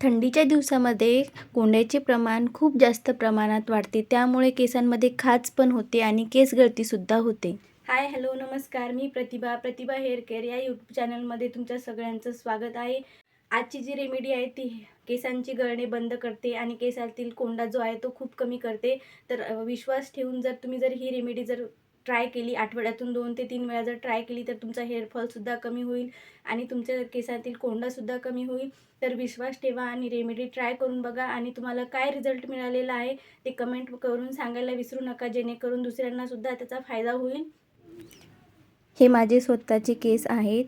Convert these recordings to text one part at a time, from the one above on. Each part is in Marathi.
थंडीच्या दिवसामध्ये कोंड्याचे प्रमाण खूप जास्त प्रमाणात वाढते. त्यामुळे केसांमध्ये खाज पण होते आणि केस गळतीसुद्धा होते. हाय हॅलो नमस्कार. मी प्रतिभा प्रतिभा हेअर केअर या यूट्यूब चॅनलमध्ये तुमच्या सगळ्यांचं स्वागत आहे. आजची जी रेमेडी आहे ती केसांची गळणे बंद करते आणि केसातील कोंडा जो आहे तो खूप कमी करते. तर विश्वास ठेवून जर तुम्ही जर ही रेमेडी जर ट्राय केली आठवड्यातून दोन ते तीन वेळा जर ट्राय केली तर तुमचा हेअरफॉलसुद्धा कमी होईल आणि तुमच्या केसातील कोंडासुद्धा कमी होईल. तर विश्वास ठेवा आणि रेमेडी ट्राय करून बघा आणि तुम्हाला काय रिझल्ट मिळालेला आहे ते कमेंट करून सांगायला विसरू नका जेणेकरून दुसऱ्यांनासुद्धा त्याचा फायदा होईल. हे माझे स्वतःचे केस आहेत.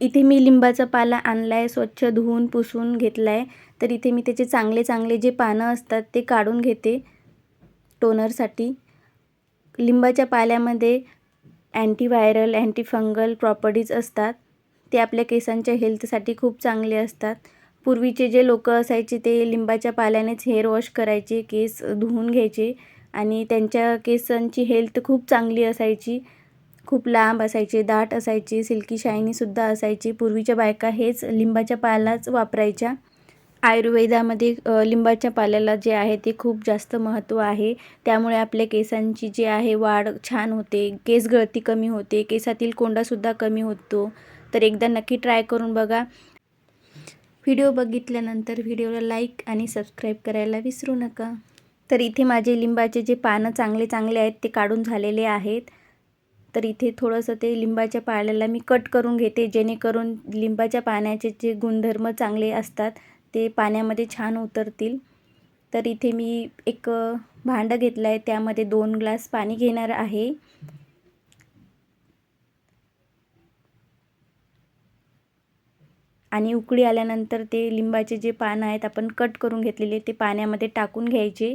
इथे मी लिंबाचा पाला आणला आहे स्वच्छ धुवून पुसून घेतला आहे तर इथे मी त्याचे चांगले चांगले जे पानं असतात ते काढून घेते टोनरसाठी. लिंबाच्या पाल्यामध्ये अँटीव्हायरल अँटीफंगल प्रॉपर्टीज असतात. ते आपल्या केसांच्या हेल्थसाठी खूप चांगले असतात. पूर्वीचे जे लोक असायचे ते लिंबाच्या पाल्यानेच हेअर वॉश करायचे केस धुवून घ्यायचे आणि त्यांच्या केसांची हेल्थ खूप चांगली असायची. खूप लांब असायचे दाट असायचे सिल्की शायनीसुद्धा असायची. पूर्वीच्या बायका हेच लिंबाच्या पालाच वापरायच्या. आयुर्वेदामध्ये लिंबाच्या पाल्याला जे आहे ते खूप जास्त महत्त्व आहे. त्यामुळे आपल्या केसांची जी आहे वाढ छान होते. केस गळती कमी होते. केसातील कोंडासुद्धा कमी होतो. तर एकदा नक्की ट्राय करून बघा. व्हिडिओ बघितल्यानंतर व्हिडिओला लाईक आणि सबस्क्राईब करायला विसरू नका. तर इथे माझे लिंबाचे जे पानं चांगले चांगले आहेत ते काढून झालेले आहेत. तर इथे थोडंसं ते लिंबाच्या पाल्याला मी कट करून घेते जेणेकरून लिंबाच्या पाण्याचे जे गुणधर्म चांगले असतात ते पाण्यामध्ये छान उतरतील. तर इथे मी एक भांडं घेतलं आहे त्यामध्ये दोन ग्लास पाणी घेणार आहे. आणि उकळी आल्यानंतर ते लिंबाचे जे पानं आहेत आपण कट करून घेतलेले ते पाण्यामध्ये टाकून घ्यायचे.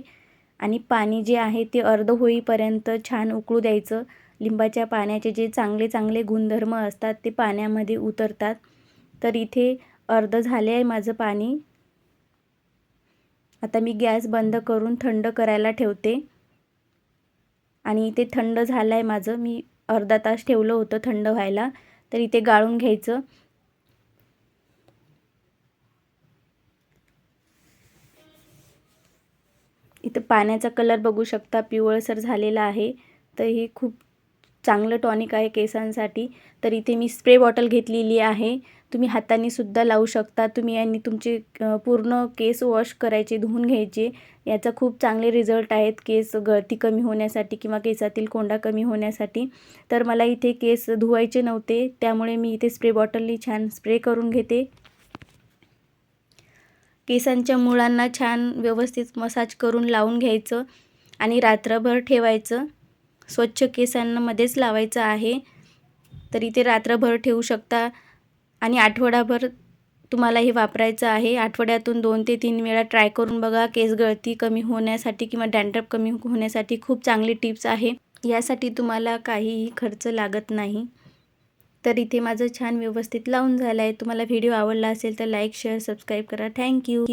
आणि पाणी जे आहे ते अर्ध होईपर्यंत छान उकळू द्यायचं. लिंबाच्या पाण्याचे जे चांगले चांगले गुणधर्म असतात ते पाण्यामध्ये उतरतात. तर इथे अर्ध झाले आहे माझं पाणी. आता मी गॅस बंद करून थंड करायला ठेवते. आणि इथे थंड झालं आहे माझं. मी अर्धा तास ठेवलं होतं थंड व्हायला. तर इथे गाळून घ्यायचं. इथं पाण्याचा कलर बघू शकता. पिवळसर झालेला आहे. तर हे खूप चांगलं टॉनिक आहे केसांसाठी तर इथे मी स्प्रे बॉटल घेतलेली आहे. तुम्ही हाताने सुद्धा लावू शकता. तुम्ही यांनी तुमचे पूर्ण केस वॉश करायचे धुवून घ्यायचे. याचा खूप चांगले रिझल्ट आहेत केस गळती कमी होण्यासाठी किंवा केसातील कोंडा कमी होण्यासाठी. तर मला इथे केस धुवायचे नव्हते त्यामुळे मी इथे स्प्रे बॉटलनी छान स्प्रे करून घेते. केसांच्या मुळांना छान व्यवस्थित मसाज करून लावून घ्यायचं आणि रात्रभर ठेवायचं. स्वच्छ केसांमध्येच लावायचं आहे. तर इथे रात्रभर ठेवू शकता आणि आठवडाभर तुम्हाला हे वापरायचं आहे. आठवड्यातून दोन ते तीन वेळा ट्राय करून बघा. केस गळती कमी होण्यासाठी किंवा डॅन्ड्रफ कमी होण्यासाठी खूप चांगली टिप्स आहे. यासाठी तुम्हाला काहीही खर्च लागत नाही. तर इथे माझं छान व्यवस्थित लावून झालं आहे तुम्हाला व्हिडिओ आवडला असेल तर लाईक शेअर सबस्क्राईब करा. Thank you.